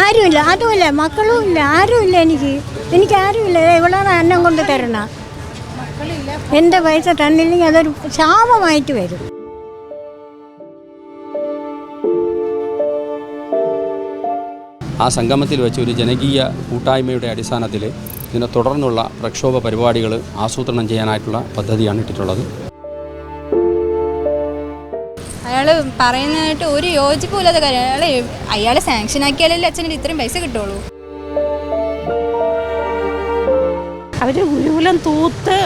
ആരുമില്ല അതുമില്ല മക്കളും ഇല്ല ആരുമില്ല എനിക്ക്. എനിക്ക് ആരുമില്ല ഇവളാണ് അന്നം കൊണ്ട് തരണ. മക്കളില്ല. എന്റെ പൈസ തന്നില്ലെങ്കിൽ അതൊരു ശാപമായിട്ട് വരും. ആ സംഗമത്തിൽ വെച്ച് ഒരു ജനകീയ കൂട്ടായ്മയുടെ അടിസ്ഥാനത്തിൽ ഇതിനെ തുടർന്നുള്ള പ്രക്ഷോഭ പരിപാടികൾ ആസൂത്രണം ചെയ്യാനായിട്ടുള്ള പദ്ധതിയാണ് ഇട്ടിട്ടുള്ളത്. അയാൾ പറയുന്നതായിട്ട് ഒരു യോജിപ്പില്ലാത്ത കാര്യം. അയാൾ അയാൾ സാങ്ഷൻ ആക്കിയാലല്ലേ അച്ഛന് ഇത്രയും പൈസ കിട്ടുള്ളൂ. അവർ ഗുരുകുലം തൂത്ത്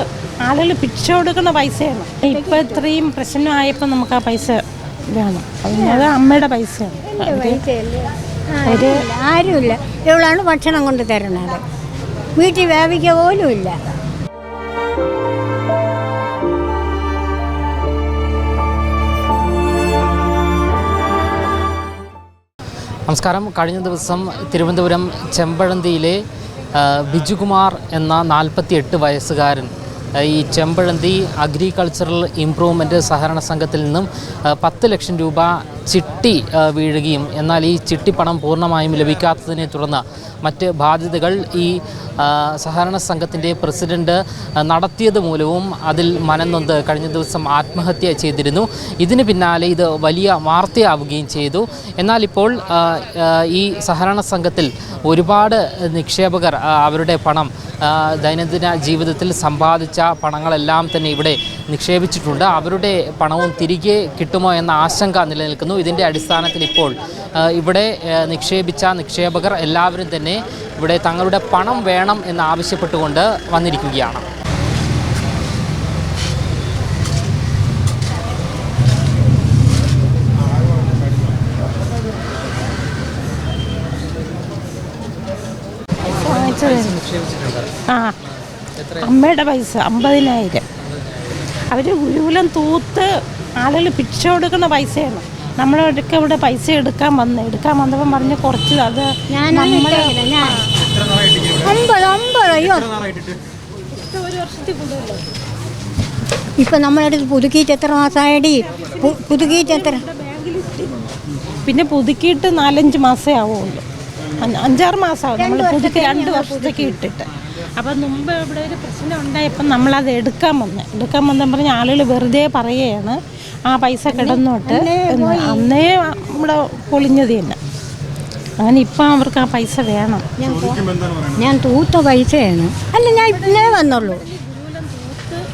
ആളുകൾ പിച്ച കൊടുക്കുന്ന പൈസയാണ്. ഇപ്പം ഇത്രയും പ്രശ്നമായപ്പോൾ നമുക്ക് ആ പൈസ വേണം അത് അമ്മയുടെ പൈസയാണ്. അവർ ആരുമില്ല. ഇവളാണ് ഭക്ഷണം കൊണ്ട് തരണത് വീട്ടിൽ വേവിക്ക പോലും ഇല്ല നമസ്കാരം. കഴിഞ്ഞ ദിവസം തിരുവനന്തപുരം ചെമ്പഴന്തിയിലെ ബിജുകുമാർ എന്ന നാൽപ്പത്തി എട്ട് വയസ്സുകാരൻ ഈ ചെമ്പഴന്തി അഗ്രികൾച്ചറൽ ഇംപ്രൂവ്മെന്റ് സഹകരണ സംഘത്തിൽ നിന്നും പത്ത് ലക്ഷം രൂപ ചിട്ടി വീഴുകയും എന്നാൽ ഈ ചിട്ടി പണം പൂർണമായും ലഭിക്കാത്തതിനെ തുടർന്ന് മറ്റ് ബാധ്യതകൾ ഈ സഹകരണ സംഘത്തിന്റെ പ്രസിഡന്റ് നടത്തിയത് മൂലവും അതിൽ മനംനൊന്ത് കഴിഞ്ഞ ദിവസം ആത്മഹത്യ ചെയ്തിരുന്നു. ഇതിന് പിന്നാലെ ഇത് വലിയ വാർത്തയാവുകയും ചെയ്തു. എന്നാൽ ഇപ്പോൾ ഈ സഹകരണ സംഘത്തിൽ ഒരുപാട് നിക്ഷേപകർ അവരുടെ പണം ദൈനംദിന ജീവിതത്തിൽ സമ്പാദിച്ച പണങ്ങളെല്ലാം തന്നെ ഇവിടെ നിക്ഷേപിച്ചിട്ടുണ്ട്. അവരുടെ പണവും തിരികെ കിട്ടുമോ എന്ന ആശങ്ക നിലനിൽക്കുന്നു. ഇതിന്റെ അടിസ്ഥാനത്തിൽ ഇപ്പോൾ ഇവിടെ നിക്ഷേപിച്ച നിക്ഷേപകർ എല്ലാവരും തന്നെ ഇവിടെ തങ്ങളുടെ പണം വേണം എന്നാവശ്യപ്പെട്ടുകൊണ്ട് വന്നിരിക്കുകയാണ്. അമ്മയുടെ പൈസ അമ്പതിനായിരം. അവർ ഗുരുകുലം തൂത്ത് ആളുകൾ പിടിച്ചു കൊടുക്കുന്ന പൈസയാണ്. നമ്മളൊക്കെ ഇവിടെ പൈസ എടുക്കാൻ വന്ന് എടുക്കാൻ വന്നപ്പോൾ പറഞ്ഞ് കുറച്ച് അത് ഇപ്പൊ നമ്മളെ ഇട്ടേക്കണെ, ഞാൻ. അമ്പത് അമ്പത് അയ്യോ. ഒരു വർഷത്തിൽ കൂടുതലോ ഇപ്പം നമ്മളടുത്ത് പുതുക്കിയിട്ട് എത്ര മാസമായടി പു- പുതുക്കിയിട്ട് എത്ര? പിന്നെ പുതുക്കിയിട്ട് നാലഞ്ച് മാസമേ ആവുള്ളൂ. അഞ്ചാറ് അഞ്ചാറ് മാസമാവും നമ്മൾ പുതുക്കി രണ്ട് വർഷത്തേക്ക് ഇട്ടിട്ട്. അപ്പം മുമ്പ് ഇവിടെ ഒരു പ്രശ്നം ഉണ്ടായപ്പം നമ്മളത് എടുക്കാൻ വന്ന്. എടുക്കാൻ വന്ന പറഞ്ഞ ആളുകൾ വെറുതെ പറയുകയാണ്. ആ പൈസ കിടന്നോട്ട് എന്ന് അന്നേ നമ്മുടെ പൊളിഞ്ഞത് തന്നെ. അങ്ങനെ ഇപ്പം അവർക്ക് ആ പൈസ വേണം. ഞാൻ തൂത്ത പൈസയാണ്. അല്ല ഞാൻ ഇന്നേ വന്നുള്ളൂ.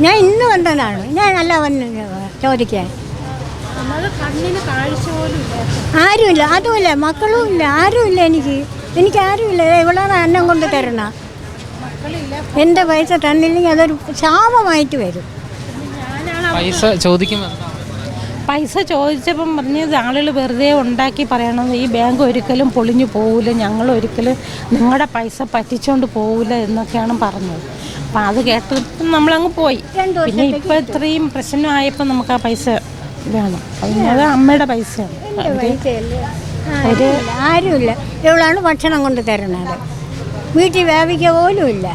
ഞാൻ ഇന്ന് വന്നതാണ്. ഞാൻ അല്ല വന്ന് ചോദിക്കാൻ. ആരുമില്ല. അതുമില്ല. മക്കളും ഇല്ല. ആരുമില്ല എനിക്ക്. എനിക്ക് ആരുമില്ല. ഇവിടെ അന്നം കൊണ്ട് തരണം. എന്റെ പൈസ തന്നില്ലെങ്കിൽ അതൊരു ശാപമായിട്ട് വരും. പൈസ ചോദിക്കുമ്പോൾ പൈസ ചോദിച്ചപ്പം പറഞ്ഞത് ആളുകൾ വെറുതെ ഉണ്ടാക്കി പറയണത് ഈ ബാങ്ക് ഒരിക്കലും പൊളിഞ്ഞു പോകില്ല ഞങ്ങൾ ഒരിക്കലും നിങ്ങളുടെ പൈസ പറ്റിച്ചോണ്ട് പോകില്ല എന്നൊക്കെയാണ് പറഞ്ഞത്. അപ്പം അത് കേട്ട് നമ്മളങ്ങ് പോയി. പിന്നെ ഇപ്പം ഇത്രയും പ്രശ്നമായപ്പോൾ നമുക്ക് ആ പൈസ വേണം. അത് അമ്മയുടെ പൈസയാണ്. ഒരു ആരുമില്ല. ഇവളാണ് ഭക്ഷണം കൊണ്ട് തരണത് വീട്ടിൽ വേവിക്കുക പോലും ഇല്ല.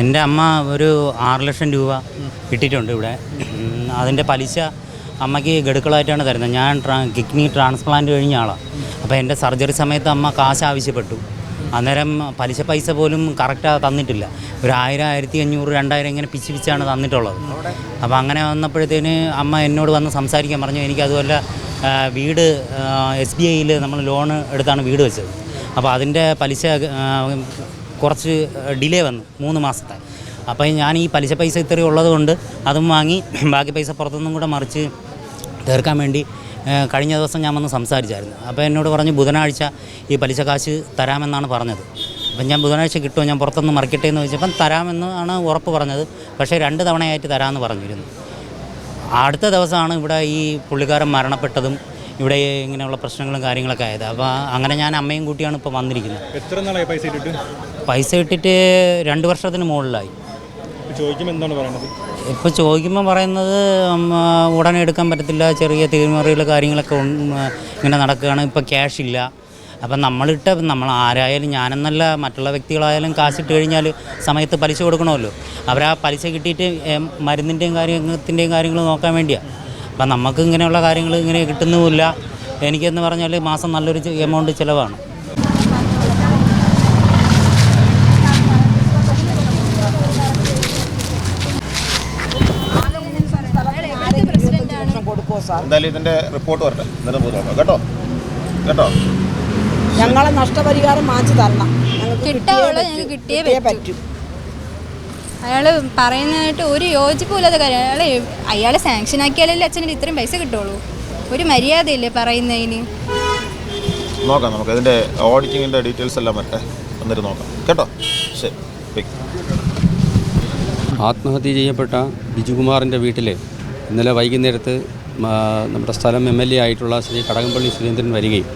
എന്റെ അമ്മ ഒരു ആറ് ലക്ഷം രൂപ ഇട്ടിട്ടുണ്ട് ഇവിടെ. അതിന്റെ പലിശ അമ്മയ്ക്ക് ഗഡുക്കളായിട്ടാണ് തരുന്നത്. ഞാൻ ട്രാ കിഡ്നി ട്രാൻസ്പ്ലാന്റ് കഴിഞ്ഞ ആളാണ് അപ്പോൾ എന്റെ സർജറി സമയത്ത് അമ്മ കാശ് ആവശ്യപ്പെട്ടു. അന്നേരം പലിശ പൈസ പോലും കറക്റ്റാണ് തന്നിട്ടില്ല. ഒരു ആയിരം ആയിരത്തി അഞ്ഞൂറ് രണ്ടായിരം ഇങ്ങനെ പിച്ച് പിച്ചാണ് തന്നിട്ടുള്ളത്. അപ്പോൾ അങ്ങനെ വന്നപ്പോഴത്തേന് അമ്മ എന്നോട് വന്ന് സംസാരിക്കാൻ പറഞ്ഞു എനിക്ക് അതുപോലെ വീട് എസ് ബി ഐയിൽ നമ്മൾ ലോൺ എടുത്താണ് വീട് വെച്ചത്. അപ്പോൾ അതിന്റെ പലിശ കുറച്ച് ഡിലേ വന്നു മൂന്ന് മാസത്തെ. അപ്പോൾ ഞാൻ ഈ പലിശ പൈസ ഇത്രയും ഉള്ളതുകൊണ്ട് അതും വാങ്ങി ബാക്കി പൈസ പുറത്തുനിന്നും കൂടെ മറിച്ച് തീർക്കാൻ വേണ്ടി കഴിഞ്ഞ ദിവസം ഞാൻ വന്ന് സംസാരിച്ചായിരുന്നു. അപ്പോൾ എന്നോട് പറഞ്ഞു ബുധനാഴ്ച ഈ പലിശ കാശ് തരാമെന്നാണ് പറഞ്ഞത്. അപ്പം ഞാൻ ബുധനാഴ്ച കിട്ടുമോ? ഞാൻ പുറത്തുനിന്ന് മറിക്കട്ടെ എന്ന് ചോദിച്ചപ്പം തരാമെന്നാണ് ഉറപ്പ് പറഞ്ഞത്. പക്ഷേ രണ്ട് തവണയായിട്ട് തരാമെന്ന് പറഞ്ഞിരുന്നു. അടുത്ത ദിവസമാണ് ഇവിടെ ഈ പുള്ളിക്കാരൻ മരണപ്പെട്ടതും ഇവിടെ ഇങ്ങനെയുള്ള പ്രശ്നങ്ങളും കാര്യങ്ങളൊക്കെ ആയത്. അപ്പോൾ അങ്ങനെ ഞാൻ അമ്മയും കൂട്ടിയാണ് ഇപ്പോൾ വന്നിരിക്കുന്നത്. എത്ര നാളായി പൈസ ഇട്ടിട്ട്? പൈസ ഇട്ടിട്ട് രണ്ട് വർഷത്തിന് മുകളിലായി. ചോദിക്കുമ്പോൾ എന്താണ് പറയുന്നത് ഇപ്പോൾ ചോദിക്കുമ്പോൾ പറയുന്നത് ഉടനെ എടുക്കാൻ പറ്റത്തില്ല ചെറിയ തീരുമാനങ്ങൾ കാര്യങ്ങളൊക്കെ ഇങ്ങനെ നടക്കുകയാണ് ഇപ്പോൾ ക്യാഷ് ഇല്ല. അപ്പം നമ്മളിട്ട് നമ്മൾ ആരായാലും ഞാനെന്നല്ല മറ്റുള്ള വ്യക്തികളായാലും കാശിട്ട് കഴിഞ്ഞാൽ സമയത്ത് പലിശ കൊടുക്കണമല്ലോ. അവരാ ആ പലിശ കിട്ടിയിട്ട് മരുന്നിന്റെയും കാര്യത്തിന്റെയും കാര്യങ്ങൾ നോക്കാൻ വേണ്ടിയാണ് അപ്പം നമുക്ക് ഇങ്ങനെയുള്ള കാര്യങ്ങൾ ഇങ്ങനെ കിട്ടുന്നുമില്ല. എനിക്കെന്ന് പറഞ്ഞാൽ മാസം നല്ലൊരു എമൗണ്ട് ചിലവാണ്. എന്തായാലും ഇതിന്റെ റിപ്പോർട്ട് വരട്ടെ. എന്നിട്ട് നോക്കാം കേട്ടോ? കേട്ടോ? ഞങ്ങളെ നഷ്ടപരിഹാരം മാറ്റി തരണം. ഞങ്ങൾക്ക് കിട്ടിയേ പറ്റൂ. കിട്ടിയേ കിട്ടിയേ പറ്റൂ. പറ്റൂ അയാൾ പറയുന്നതായിട്ട് ഒരു യോജിപ്പില്ലാത്ത കാര്യം. അയാൾ അയാൾ സാങ്ഷൻ ആക്കിയാലല്ലേ അച്ഛന് ഇത്രയും പൈസ കിട്ടുള്ളൂ. ഒരു മര്യാദയില്ലേ പറയുന്നതിന്? നോക്കാം നമുക്ക്. അതിന്റെ ഓഡിറ്റിങ്ങിന്റെ ഡീറ്റെയിൽസ് എല്ലാം വരട്ടെ എന്നിട്ട് നോക്കാം. കേട്ടോ? ശരി. ആത്മഹത്യ ചെയ്യപ്പെട്ട ബിജുകുമാറിന്റെ വീട്ടിൽ ഇന്നലെ വൈകുന്നേരത്ത് നമ്മുടെ സ്ഥലം എം എൽ എ ആയിട്ടുള്ള ശ്രീ കടകംപള്ളി സുരേന്ദ്രൻ വരികയും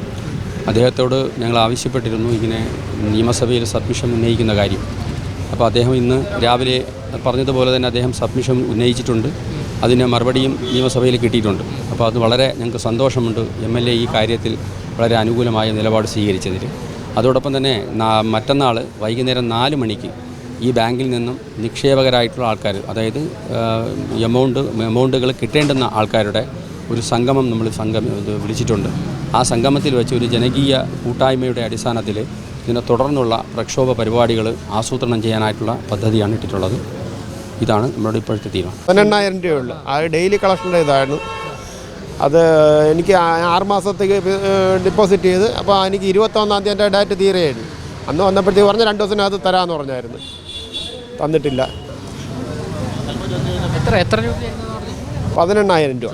അദ്ദേഹത്തോട് ഞങ്ങൾ ആവശ്യപ്പെട്ടിരുന്നു ഇങ്ങനെ നിയമസഭയിൽ സബ്മിഷൻ ഉന്നയിക്കുന്ന കാര്യം. അപ്പോൾ അദ്ദേഹം ഇന്ന് രാവിലെ പറഞ്ഞതുപോലെ തന്നെ അദ്ദേഹം സബ്മിഷൻ ഉന്നയിച്ചിട്ടുണ്ട്. അതിന് മറുപടിയും നിയമസഭയിൽ കിട്ടിയിട്ടുണ്ട്. അപ്പോൾ അത് വളരെ ഞങ്ങൾക്ക് സന്തോഷമുണ്ട്. എം എൽ എ ഈ കാര്യത്തിൽ വളരെ അനുകൂലമായ നിലപാട് സ്വീകരിച്ചതിൽ. അതോടൊപ്പം തന്നെ മറ്റന്നാൾ വൈകുന്നേരം നാല് മണിക്ക് ഈ ബാങ്കിൽ നിന്നും നിക്ഷേപകരായിട്ടുള്ള ആൾക്കാർ അതായത് എമൗണ്ട് എമൗണ്ടുകൾ കിട്ടേണ്ടുന്ന ആൾക്കാരുടെ ഒരു സംഗമം നമ്മൾ സംഗമം വിളിച്ചിട്ടുണ്ട്. ആ സംഗമത്തിൽ വെച്ച് ഒരു ജനകീയ കൂട്ടായ്മയുടെ അടിസ്ഥാനത്തിൽ ഇതിനെ തുടർന്നുള്ള പ്രക്ഷോഭ പരിപാടികൾ ആസൂത്രണം ചെയ്യാനായിട്ടുള്ള പദ്ധതിയാണ് ഇട്ടിട്ടുള്ളത്. ഇതാണ് നമ്മുടെ ഇപ്പോഴത്തെ തീരുമാനം. പതിനെണ്ണായിരം രൂപയുള്ളൂ. ആ ഡെയിലി കളക്ഷന്റെ ഇതായിരുന്നു. അത് എനിക്ക് ആറുമാസത്തേക്ക് ആറ് മാസത്തേക്ക് ഡിപ്പോസിറ്റ് ചെയ്ത് അപ്പോൾ എനിക്ക് ഇരുപത്തൊന്നാം തീയതി എന്റെ ഡേറ്റ് തീരെയായിരുന്നു. അന്ന് വന്നപ്പോഴത്തേക്ക് പറഞ്ഞ രണ്ട് ദിവസം ദിവസത്തിനകത്ത് തരാമെന്ന് പറഞ്ഞായിരുന്നു. തന്നിട്ടില്ല. എത്ര എത്ര രൂപ പതിനെണ്ണായിരം രൂപ.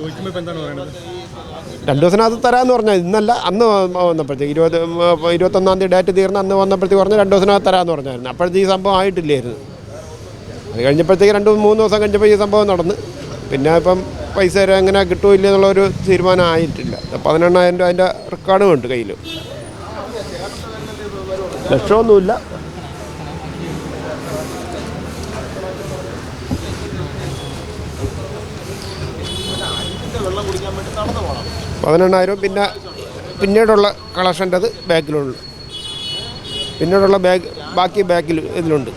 രണ്ട് ദിവസത്തിനകത്ത് തരാമെന്ന് പറഞ്ഞാൽ ഇന്നല്ല അന്ന് വന്നപ്പോഴത്തേക്ക് ഇരുപത് ഇരുപത്തൊന്നാം തീയതി ഡേറ്റ് തീർന്ന് അന്ന് വന്നപ്പോഴത്തേക്ക് പറഞ്ഞ് രണ്ട് ദിവസത്തിനകത്ത് തരാമെന്ന് പറഞ്ഞായിരുന്നു. അപ്പോഴത്തേക്ക് ഈ സംഭവം ആയിട്ടില്ലായിരുന്നു. അത് കഴിഞ്ഞപ്പോഴത്തേക്ക് രണ്ട് മൂന്ന് ദിവസം കഴിഞ്ഞപ്പോൾ ഈ സംഭവം നടന്ന്. പിന്നെ ഇപ്പം പൈസ വരെ എങ്ങനെ കിട്ടുമില്ല എന്നുള്ളൊരു തീരുമാനം ആയിട്ടില്ല. പതിനെണ്ണായിരം രൂപ അതിന്റെ റെക്കോർഡും ഉണ്ട് കയ്യിൽ ലക്ഷമൊന്നുമില്ല. പതിനെണ്ണായിരം പിന്നെ പിന്നീടുള്ള കളക്ഷന്റെത് ബാക്കിലുണ്ട്. പിന്നീടുള്ള ബാഗ് ബാക്കി ബാക്കിൽ ഇതിലുണ്ട്.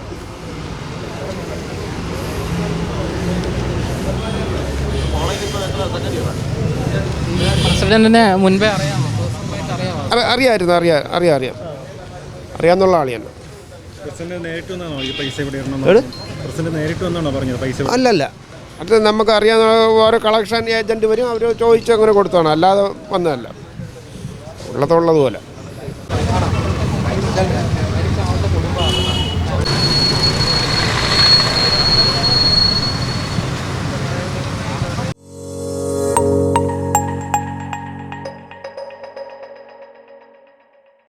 പ്രസിഡന്റിനെ മുൻപേ അറിയാമോ? അറിയാമായിരുന്നു അറിയാം അറിയാം അറിയാം. അറിയാമെന്നുള്ള ആളിയാണ്. പ്രസിഡന്റ് നേരിട്ട് വന്നാണോ പൈസ ഇവിടെ ഇടണം പ്രസിഡന്റ് നേരിട്ട് വന്നാണോ പറഞ്ഞത് പൈസ അല്ലല്ല. അത് നമുക്ക് അറിയാവുന്ന ഓരോ കളക്ഷൻ ഏജന്റ് വരും അവർ ചോദിച്ചു അങ്ങനെ അല്ലാതെ വന്നതല്ല. ഉള്ളതുള്ളതുപോലെ.